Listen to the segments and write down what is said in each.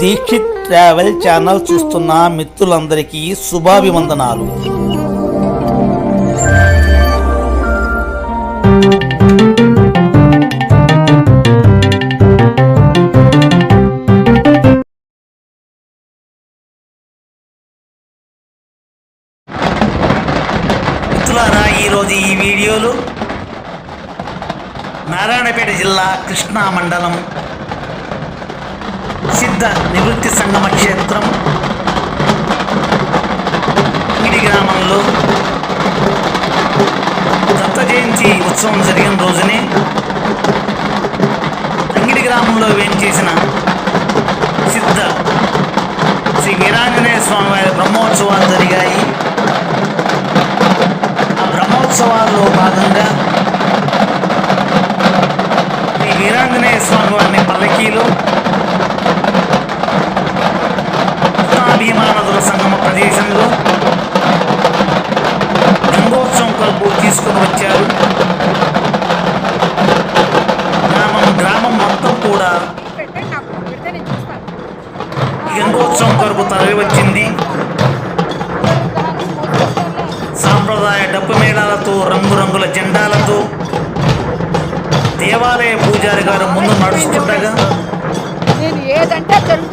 Dixit travel channel చూస్తున్న మిత్రులందరికీ శుభాభివందనాలు. మిత్రులారా ఈరోజు ఈ వీడియోలో నారాయణపేట జిల్లా కృష్ణా మండలం సిద్ధ నివృత్తి సంగమ క్షేత్రం ఇడి గ్రామంలో దత్త జయంతి ఉత్సవం జరిగిన రోజునే అంగిడి గ్రామంలో వేంచేసిన సిద్ధ శ్రీ వీరాంజనేయ స్వామి వారి బ్రహ్మోత్సవాలు జరిగాయి. ఆ బ్రహ్మోత్సవాల్లో భాగంగా శ్రీ వీరాంజనేయ స్వామి వారిని పల్లకీలో జెండాలతో దేవాలయ పూజారి గారు ముందు నడుస్తుండగా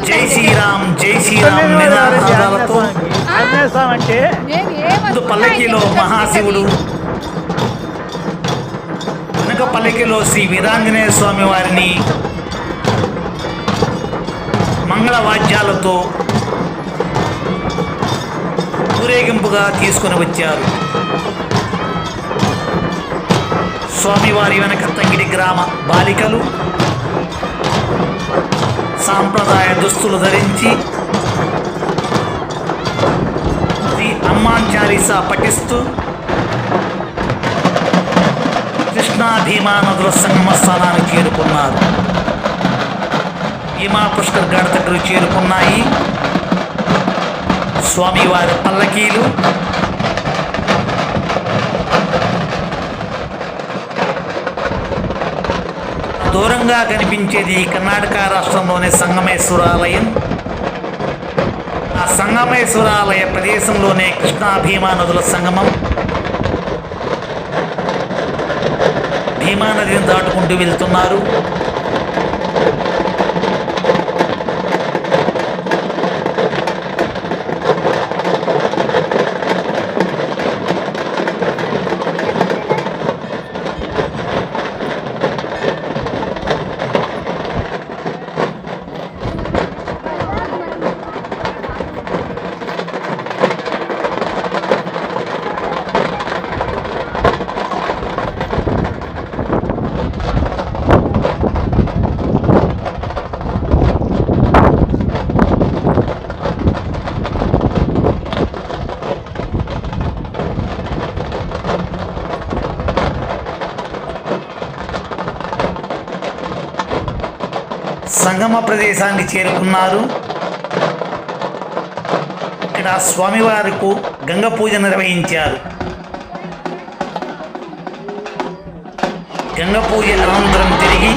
జై శ్రీరామ్ జై శ్రీరామ్ నినాదాలతో ముందు పల్లకిలో మహాశివుడు వెనుక పల్లకిలో శ్రీ వీరాంజనేయ స్వామి వారిని మంగళ వాద్యాలతో ఊరేగింపుగా తీసుకొని వచ్చారు. స్వామివారి వెనక తంగిడి గ్రామ బాలికలు సాంప్రదాయ దుస్తులు ధరించి శ్రీ అమ్మాన్ చాలీసా పఠిస్తూ కృష్ణా భీమా నదుల సంగమ స్థానానికి చేరుకున్నారు. భీమా పుష్కర్ గడ దగ్గర చేరుకున్నాయి. స్వామివారి పల్లకీలు దూరంగా కనిపించేది కర్ణాటక రాష్ట్రంలోని సంగమేశ్వరాలయం. ఆ సంగమేశ్వరాలయ ప్రదేశంలోనే కృష్ణా భీమా నదుల సంగమం. భీమా నదిని దాటుకుంటూ వెళ్తున్నారు. సంగమ ప్రదేశానికి చేరుకున్నారు. ఇక్కడ స్వామివారికి గంగ పూజ నిర్వహించారు. గంగ పూజ అనంతరం తిరిగి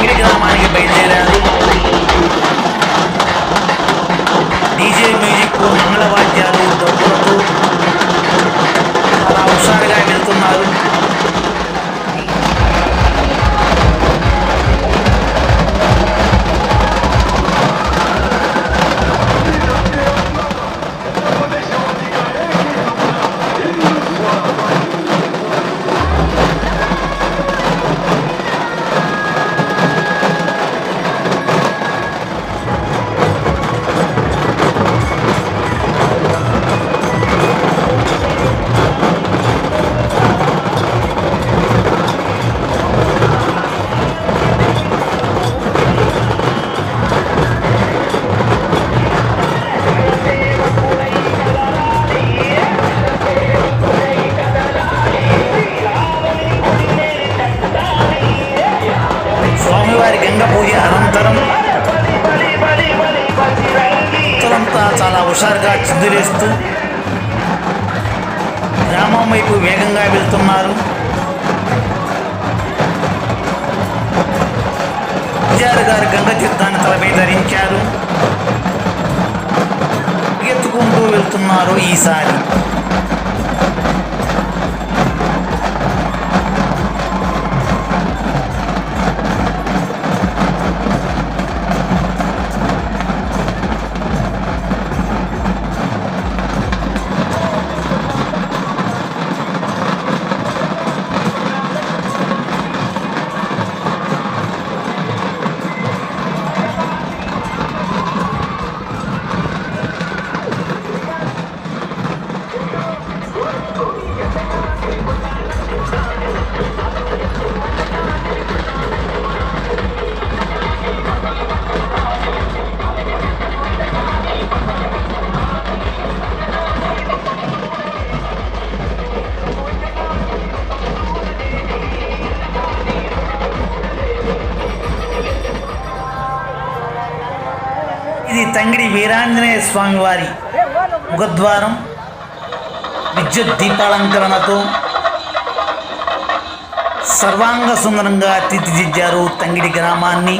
గిరి గ్రామానికి బయలుదేరారు. డీజే మ్యూజిక్ వైపు వేగంగా వెళ్తున్నారు. పూజారి గారు గంగ తీర్థాన్ని తలపై ధరించారు. ఎత్తుకుంటూ వెళ్తున్నారు ఈసారి. ఇది తంగిడి వీరాంజనేయ స్వామివారి ముఖద్వారం విద్యుత్ దీపాలంకరణతో సర్వాంగ సుందరంగా తీర్చిదిద్దారు తంగిడి గ్రామాన్ని.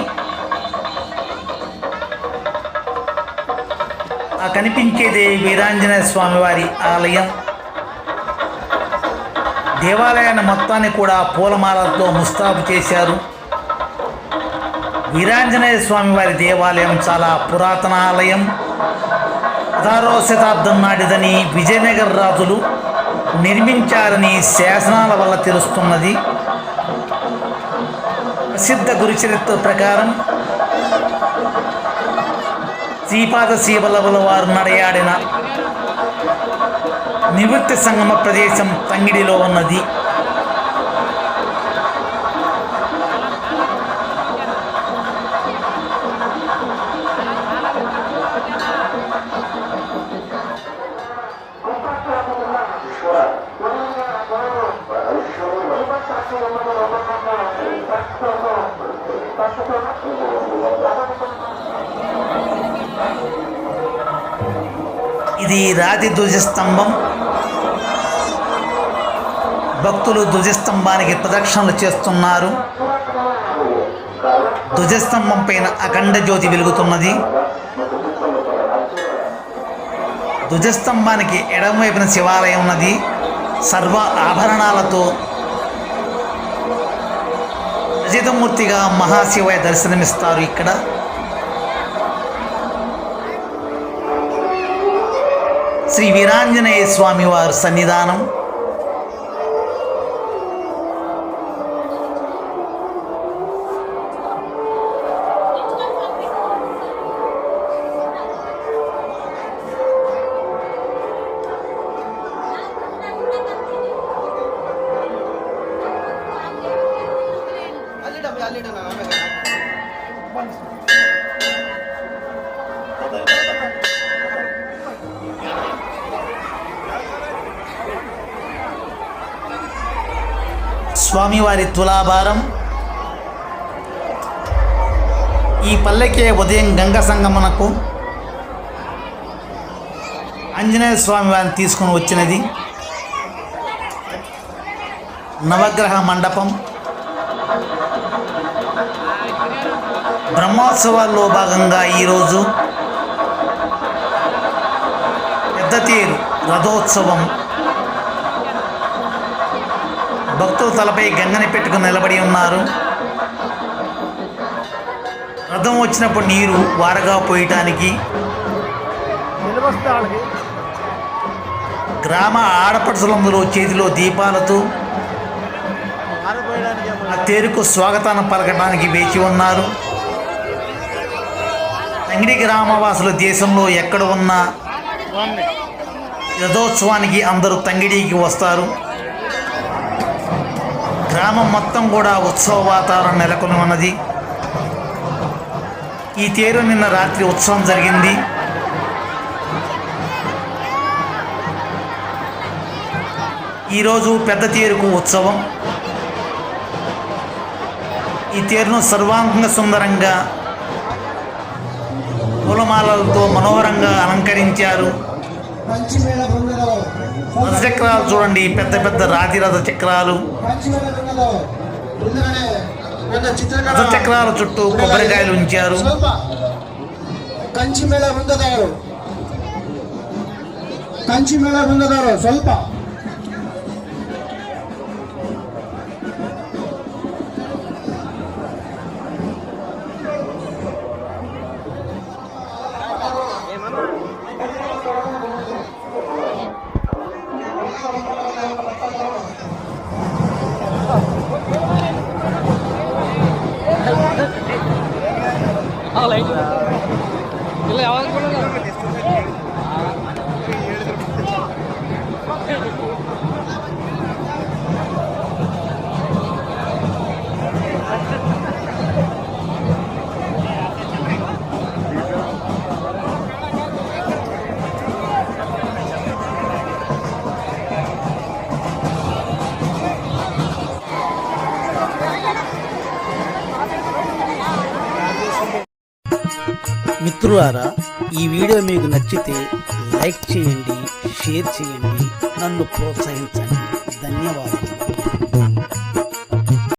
ఆ కనిపించేదే వీరాంజనేయ స్వామివారి ఆలయం. దేవాలయాన్ని మొత్తాన్ని కూడా పూలమాలతో ముస్తాబు చేశారు. వీరాంజనేయ స్వామి వారి దేవాలయం చాలా పురాతన ఆలయం. పదహారవ శతాబ్దం నాటిదని విజయనగర రాజులు నిర్మించారని శాసనాల వల్ల తెలుస్తున్నది. ప్రసిద్ధ గురుచరిత్ర ప్రకారం శ్రీపాద శివలవుల వారు నడయాడిన నివృత్తి సంగమ ప్రదేశం తంగిడిలో ఉన్నది. ఇది రాతి ధ్వజస్తంభం. భక్తులు ధ్వజస్తంభానికి ప్రదక్షిణలు చేస్తున్నారు. ధ్వజస్తంభం పైన అఖండ జ్యోతి వెలుగుతున్నది. ధ్వజస్తంభానికి ఎడమవైపున శివాలయం ఉన్నది. సర్వ ఆభరణాలతో రజితమూర్తిగా మహాశివయ దర్శనమిస్తారు ఇక్కడ. శ్రీ వీరాంజనేయ స్వామి వారి సన్నిధానం. స్వామివారి తులాభారం. ఈ పల్లెకే ఉదయం గంగ సంగమనకు ఆంజనేయ స్వామి వారిని తీసుకుని వచ్చినది. నవగ్రహ మండపం. బ్రహ్మోత్సవాల్లో భాగంగా ఈరోజు పెద్దతీరు రథోత్సవం. భక్తులు తలపై గంగని పెట్టుకుని నిలబడి ఉన్నారు. రథం వచ్చినప్పుడు నీరు వారగా పోయటానికి గ్రామ ఆడపడుచులందరూ చేతిలో దీపాలతో ఆ తేరుకు స్వాగతాన్ని పలకడానికి వేచి ఉన్నారు. తంగిడి గ్రామవాసులు దేశంలో ఎక్కడ ఉన్నా రథోత్సవానికి అందరూ తంగిడికి వస్తారు. గ్రామం మొత్తం కూడా ఉత్సవ వాతావరణం నెలకొని ఉన్నది. ఈ తేరు నిన్న రాత్రి ఉత్సవం జరిగింది. ఈరోజు పెద్ద తేరుకు ఉత్సవం. ఈ తేరును సర్వాంగ సుందరంగా పూలమాలలతో మనోహరంగా అలంకరించారు. చక్రాలు చూడండి పెద్ద పెద్ద రాతి రథ చక్రాలు రథ చక్రాల చుట్టూ కొబ్బరికాయలు ఉంచారు. కంచి మేళ కంచి మేళ స్వల్ప 好嘞，你聊啊，过来。మిత్రులారా ఈ వీడియో మీకు నచ్చితే లైక్ చేయండి షేర్ చేయండి నన్ను ప్రోత్సహించండి. ధన్యవాదాలు.